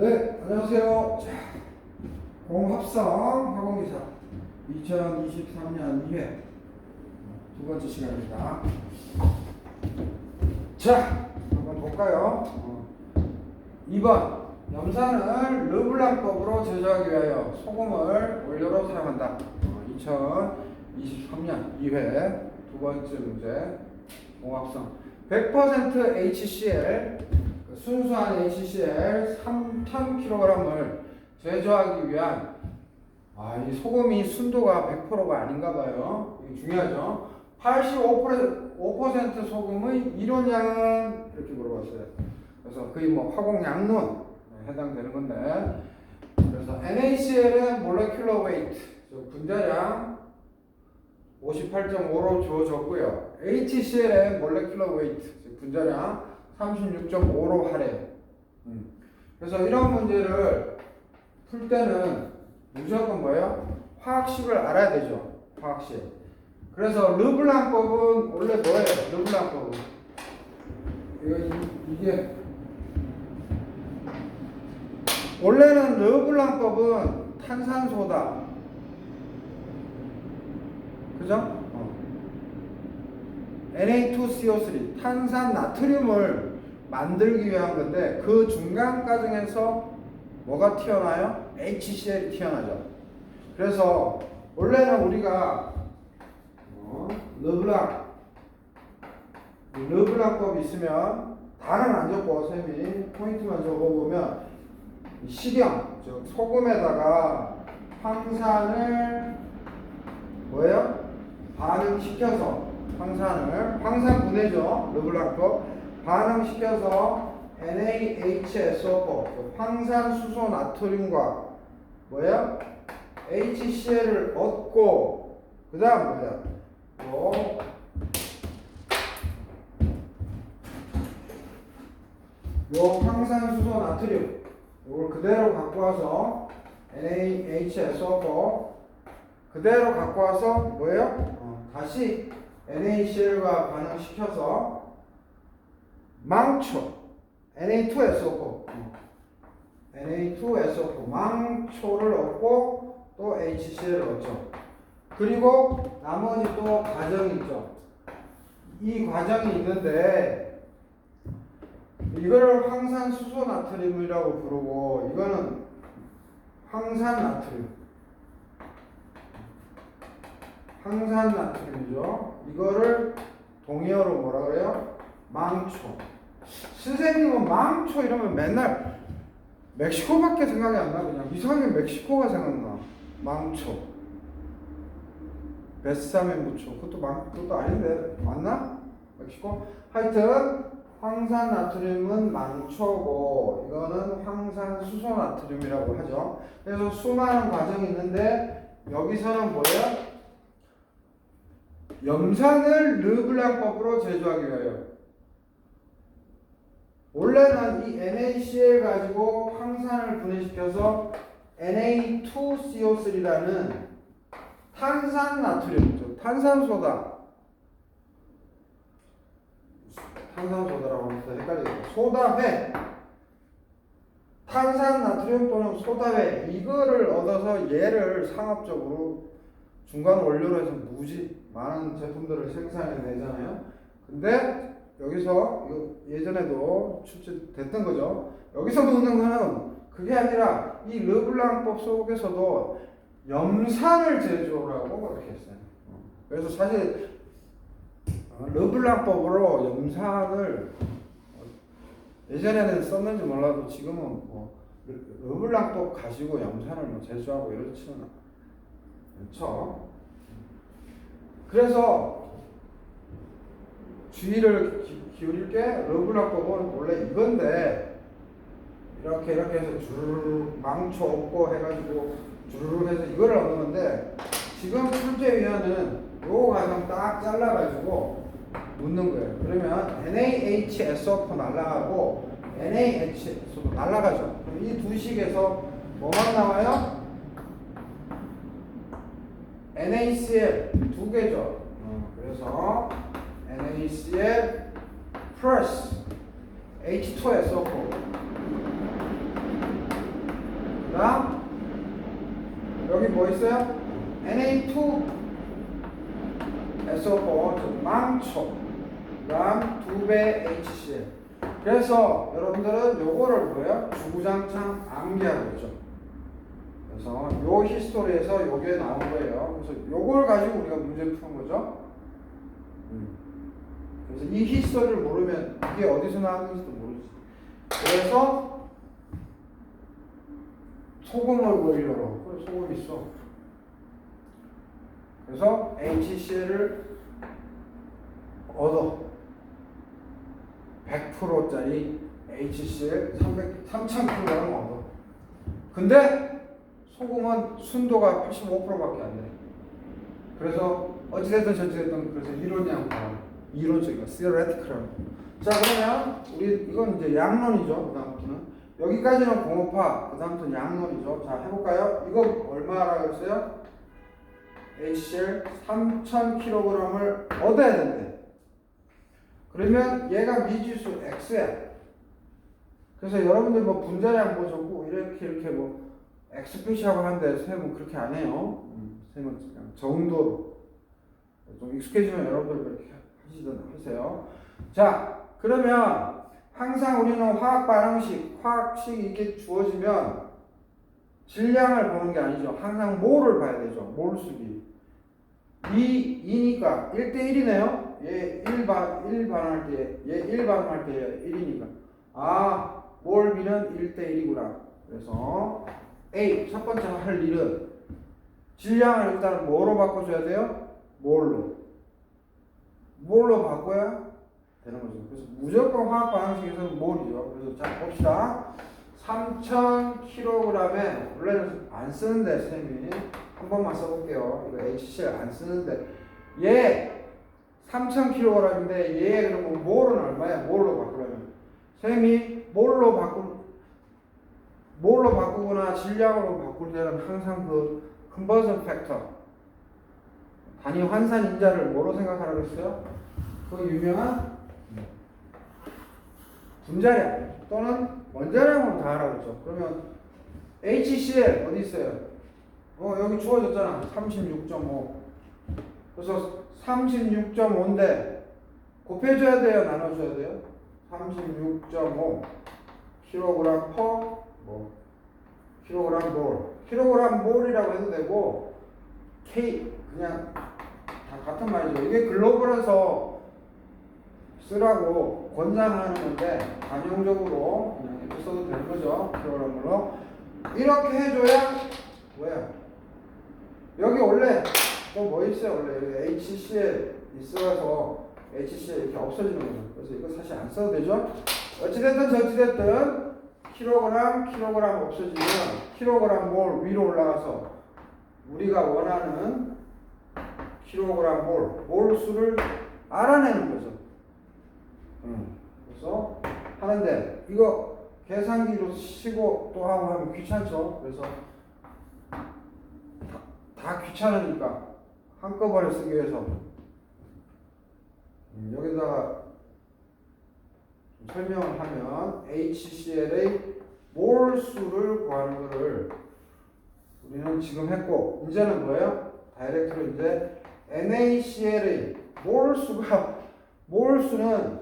네, 안녕하세요. 자, 공합성 학원기사 2023년 2회 두 번째 시간입니다. 자, 한번 볼까요? 어. 2번 염산을 르블랑법으로 제조하기 위하여 소금을 원료로 사용한다. 어, 2023년 2회 두 번째 문제 공합성 100% HCl 그 순수한 HCl 3,000kg을 제조하기 위한 아, 이 소금이 순도가 100%가 아닌가 봐요. 중요하죠. 85% 5% 소금의 이론량은 이렇게 물어봤어요. 그래서 거의 뭐 화공 양론 해당되는 건데 그래서 NaCl의 몰레큘러 웨이트 분자량 58.5로 주어졌고요. HCl의 몰레큘러 웨이트 분자량 36.5로 하래요. 음. 그래서 이런 문제를 풀 때는 무조건 뭐예요? 화학식을 알아야 되죠. 화학식. 그래서 르블랑법은 원래 뭐예요? 르블랑법은 이거 이- 이게 원래는 르블랑법은 탄산소다. 그죠? 어. Na2CO3 탄산 나트륨을 만들기 위한 건데 그 중간 과정에서 뭐가 튀어나요? HCl이 튀어나죠. 그래서 원래는 우리가 어, 르블랑 르블랑법 있으면 다는 안 적고 쌤이 포인트만 적어보면 식염 즉 소금에다가 황산을 뭐예요? 반응시켜서 황산을 황산 분해죠 르블랑법 반응시켜서 NaHSO4 그 황산 수소 나트륨과 뭐예요? HCl을 얻고 그 다음 뭐야? 요요 황산 수소 나트륨 이걸 그대로 갖고 와서 NaHSO4 그대로 갖고 와서 뭐예요? 어, 다시 NaCl과 반응시켜서 망초 Na2SO4 Na2SO4 망초를 얻고 또 HCl을 얻죠. 그리고 나머지 또 과정이 있죠. 이 과정이 있는데 이거를 황산 수소 나트륨이라고 부르고 이거는 황산 나트륨 황산 나트륨이죠. 이거를 동의어로 뭐라 그래요? 망초. 선생님은 망초 이러면 맨날 멕시코밖에 생각이 안 나. 그냥 이상하게 멕시코가 생각나. 망초. 베사멘 부초. 그것도 망, 그것도 아닌데. 맞나? 멕시코? 하여튼, 황산 나트륨은 망초고, 이거는 황산 수소 나트륨이라고 하죠. 그래서 수많은 과정이 있는데, 여기서는 뭐예요? 염산을 르블랑법으로 제조하기 위하여 원래는 이 NaCl 가지고 황산을 분해시켜서 Na2CO3라는 탄산 나트륨, 즉 탄산소다. 탄산소다라고 하면 더 헷갈리겠다. 소다회, 탄산 나트륨 또는 소다회 이거를 얻어서 얘를 상업적으로 중간 원료로 해서 무지 많은 제품들을 생산해내잖아요. 근데 여기서 예전에도 출제됐던 거죠. 여기서 묻는 거는 그게 아니라 이 르블랑법 속에서도 염산을 제조라고 그렇게 했어요. 어. 그래서 사실 어, 르블랑법으로 염산을 어, 예전에는 썼는지 몰라도 지금은 뭐 르- 르블랑법 가지고 염산을 뭐 제조하고 이렇지는 않죠. 그래서 주의를 기, 기울일 게 르블랑법은 원래 이건데 이렇게 이렇게 해서 주르르 망쳐 없고 해가지고 주르르 해서 이거를 얻는 건데 지금 출제위원은 요 과정 딱 잘라가지고 묻는 거예요. 그러면 NaHSO4 날라가고 NaHSO도 날라가죠. 이 두 식에서 뭐만 나와요? NaCl 두 개죠. 어, 그래서 NaCl 플러스 H2SO4 그다음 여기 뭐 있어요? Na2 SO4 즉 망초 그다음 2배 HCl 그래서 여러분들은 요거를 뭐예요? 주구장창 암기하고 있죠 그래서 요 히스토리에서 요게 나온 거예요. 그래서 요걸 가지고 우리가 문제 푸는 거죠? 음. 그래서 이 히스토리를 모르면 이게 어디서 나왔는지도 모르지. 그래서 소금을 그래 소금 있어. 그래서 HCl을 얻어. 100%짜리 HCl 300, 3000kg을 얻어. 근데 소금은 순도가 85%밖에 안 돼. 그래서 어찌됐든 저찌됐든 그래서 이론이라고 봐요. 이론적이고 theoretical하고. 자 그러면 우리 이건 이제 양론이죠. 그다음부터는 여기까지는 공업화. 그다음부터 양론이죠. 자 해볼까요? 이거 얼마라고 했어요? HCl 3,000kg을 얻어야 된대. 그러면 얘가 미지수 X야. 그래서 여러분들 뭐 분자량 뭐 적고 이렇게 이렇게 뭐 엑스표시하고 하는데 쌤은 그렇게 안 해요. 음, 쌤은 그냥 정도로 좀 익숙해지면 여러분들 그렇게 하시든 하세요. 자, 그러면 항상 우리는 화학 반응식, 화학식 이게 주어지면 질량을 보는 게 아니죠. 항상 몰을 봐야 되죠. 몰수기. 2, 2니까 1대1이네요. 얘 1반, 1 반응할 때, 얘 1 반응할 때 1이니까. 아, 몰 B는 1대1이구나. 그래서 A 첫 번째 할 일은 질량을 일단 뭐로 바꿔줘야 돼요? 뭘로? 뭘로 바꿔야 되는 거죠. 그래서 무조건 화학 반응식에서는 몰이죠. 그래서 자 봅시다. 3,000kg에 원래는 안 쓰는데 쌤이 한 번만 써볼게요. 이거 HCl 안 쓰는데 얘 3,000kg인데 얘 그러면 몰은 얼마야? 몰로 바꾸려면 쌤이 몰로 바꾸 뭘로 바꾸거나 질량으로 바꿀 때는 항상 그 컨버전 팩터 단위 환산 인자를 뭐로 생각하라고 했어요? 그 유명한 분자량 또는 원자량으로 다 하라고 했죠. 그러면 HCl 어디 있어요? 어 여기 주어졌잖아. 36.5. 그래서 36.5인데 곱해줘야 돼요? 나눠줘야 돼요? 36.5 kg per 뭐 킬로그램 몰 킬로그램 몰이라고 해도 되고 K 그냥 다 같은 말이죠. 이게 글로벌에서 쓰라고 권장하는 건데 관용적으로 그냥 이렇게 써도 되는 거죠 킬로그램으로. 이렇게 해줘야 뭐야? 여기 원래 또 뭐 있어요? 원래 여기 HCl 있어서 HCl 이렇게 없어지는 거죠. 그래서 이거 사실 안 써도 되죠? 어찌됐든 저찌됐든 킬로그램, 킬로그램 없어지면 킬로그램 몰 위로 올라가서 우리가 원하는 킬로그램 몰, 몰 수를 알아내는 거죠. 음, 그래서 하는데 이거 계산기로 치고 또 하고 하면 귀찮죠. 그래서 다, 다 귀찮으니까 한꺼번에 쓰기 위해서 음, 여기다가 설명을 하면 HCl의 몰수를 구하는 거를 우리는 지금 했고 이제는 뭐예요? 다이렉트로 이제 NaCl의 몰수가 몰수는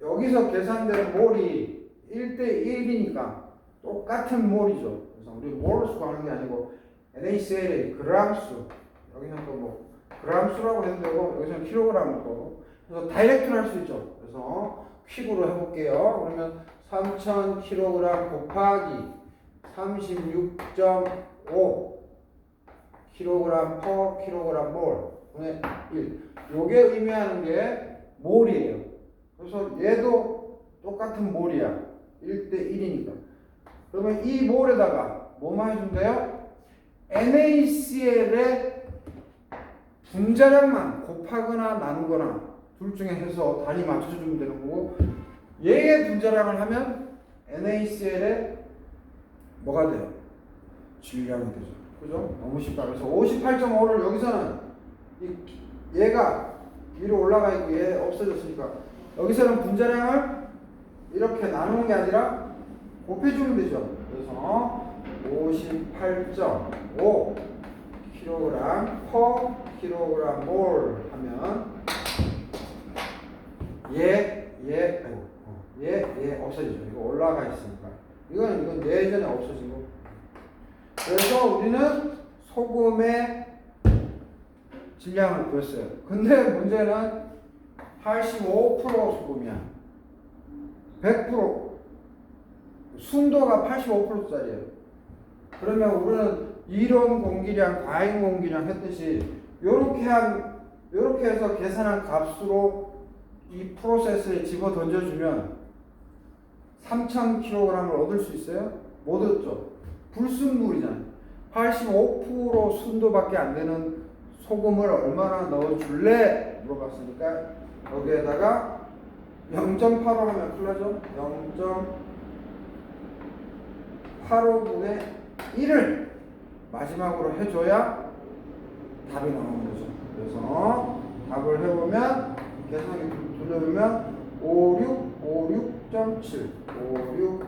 여기서 계산되는 몰이 1대 1이니까 똑같은 몰이죠. 그래서 우리 몰수 구하는 게 아니고 NaCl의 그람수 여기는 또 뭐 그람수라고 해도 되고 여기서는 킬로그램으로 그래서 다이렉트로 할 수 있죠. 그래서 퀵으로 해볼게요. 그러면 3,000kg 곱하기 36.5 kg per kg 몰 분의 1. 요게 의미하는 게 몰이에요. 그래서 얘도 똑같은 몰이야. 1대 1이니까. 그러면 이 몰에다가 뭐만 해준대요? NaCl의 분자량만 곱하거나 나누거나 둘 중에 해서 단위 맞춰주면 되는 거고 얘의 분자량을 하면 NaCl의 뭐가 돼요? 질량이 되죠. 그죠? 너무 쉽다. 그래서 58.5를 여기서는 이, 얘가 위로 올라가 있고 얘 없어졌으니까 여기서는 분자량을 이렇게 나누는 게 아니라 곱해주면 되죠. 그래서 58.5 킬로그램 퍼 킬로그램 몰 하면 얘, 얘, 아이고, 어, 얘, 얘 없어지죠. 이거 올라가 있으니까. 이건, 이건 예전에 없어지고. 그래서 우리는 소금의 질량을 구했어요. 근데 문제는 85% 소금이야. 100% 순도가 85%짜리예요. 그러면 우리는 이론 공기량, 과잉 공기량 했듯이 요렇게 한 요렇게 해서 계산한 값으로 이 프로세스에 집어 던져주면 3,000kg을 얻을 수 있어요? 못 얻죠. 불순물이잖아요. 85% 순도밖에 안 되는 소금을 얼마나 넣어줄래? 물어봤으니까 여기에다가 0.85 하면 큰일 나죠? 0.85분의 1을 마지막으로 해줘야 답이 나오는 거죠. 그래서 답을 해보면 계산기 돌려보면 56, 56.7, 56,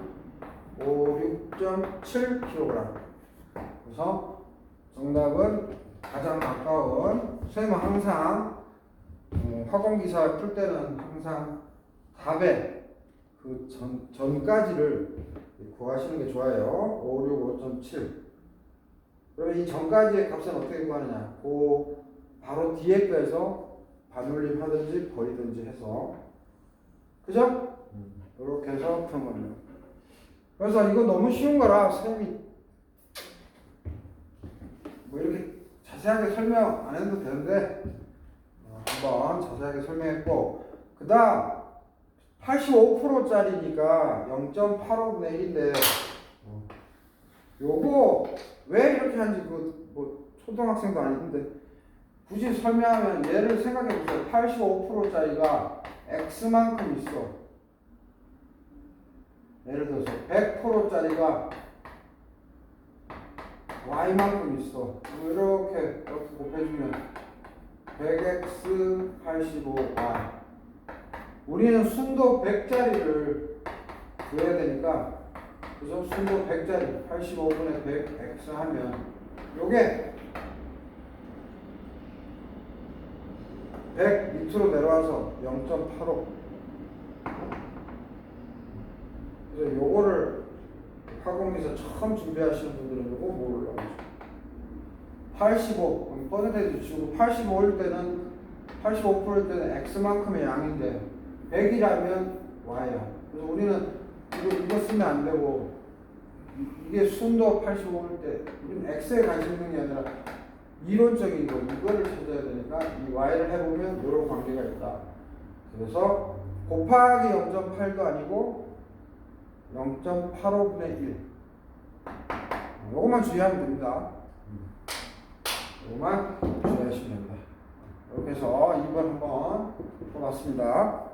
56.7kg. 그래서 정답은 가장 가까운 선생님은 항상 음, 화공기사 풀 때는 항상 답에 그 전, 전까지를 구하시는 게 좋아요. 565.7. 그러면 이 전까지의 값은 어떻게 구하느냐? 그 바로 뒤에 거에서 반올림 하든지 버리든지 해서 그죠? 이렇게 해서 푸는 겁니다. 그래서 이거 너무 쉬운 거라 선생님이 뭐 이렇게 자세하게 설명 안 해도 되는데 어, 한번 자세하게 설명했고 그 다음 85%짜리니까 0.85분의 1인데 어, 요거 왜 이렇게 하는지 그 뭐 초등학생도 아닌데 굳이 설명하면 얘를 생각해 보세요. 85%짜리가 x만큼 있어. 예를 들어서 100%짜리가 y만큼 있어. 이렇게 이렇게 곱해주면 100x 85y 우리는 순도 100짜리를 구해야 되니까 그래서 순도 100짜리 85분의 100x 하면 요게 100 밑으로 내려와서 0.85 그래서 요거를 학원에서 처음 준비하시는 분들은 요거 모르려고 85 퍼센테이지 주고 85일 때는 85%일 때는 x만큼의 양인데 100이라면 y야. 그래서 우리는 이거, 이거 쓰면 안 되고 이- 이게 순도 85일 때 우리는 x에 관심 있는 게 아니라 이론적인 거 이거를 찾아 야 되니까 이 y를 해보면 이런 관계가 있다. 그래서 곱하기 0.8도 아니고 0.85분의 1. 요것만 주의하면 됩니다. 요것만 주의하시면 됩니다. 이렇게 해서 2번 한번 해봤습니다.